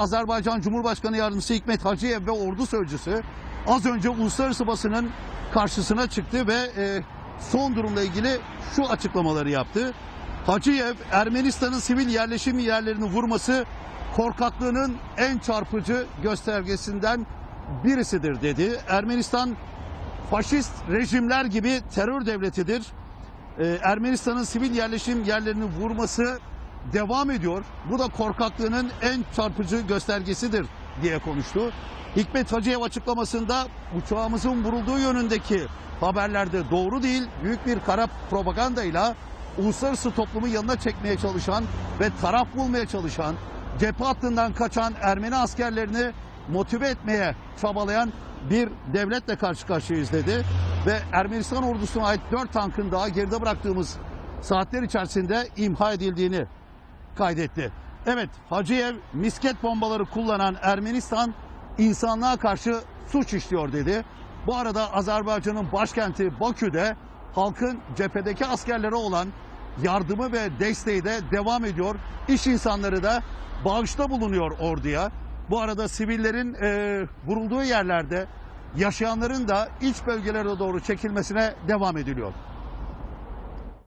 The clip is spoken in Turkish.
Azerbaycan Cumhurbaşkanı Yardımcısı Hikmet Hacıyev ve ordu sözcüsü az önce uluslararası basının karşısına çıktı ve e, son durumla ilgili şu açıklamaları yaptı. Hacıyev Ermenistan'ın sivil yerleşim yerlerini vurması korkaklığının en çarpıcı göstergesinden birisidir dedi. Ermenistan faşist rejimler gibi terör devletidir. Ee, Ermenistan'ın sivil yerleşim yerlerini vurması devam ediyor. Bu da korkaklığının en çarpıcı göstergesidir diye konuştu. Hikmet Hacıyev açıklamasında uçağımızın vurulduğu yönündeki haberlerde doğru değil, büyük bir kara propagandayla uluslararası toplumu yanına çekmeye çalışan ve taraf bulmaya çalışan, cephe hattından kaçan Ermeni askerlerini motive etmeye çabalayan bir devletle karşı karşıyayız dedi. Ve Ermenistan ordusuna ait 4 tankın daha geride bıraktığımız saatler içerisinde imha edildiğini kaydetti. Evet Hacıyev misket bombaları kullanan Ermenistan insanlığa karşı suç işliyor dedi. Bu arada Azerbaycan'ın başkenti Bakü'de halkın cephedeki askerlere olan yardımı ve desteği de devam ediyor. İş insanları da bağışta bulunuyor orduya. Bu arada sivillerin e, vurulduğu yerlerde yaşayanların da iç bölgelere doğru çekilmesine devam ediliyor.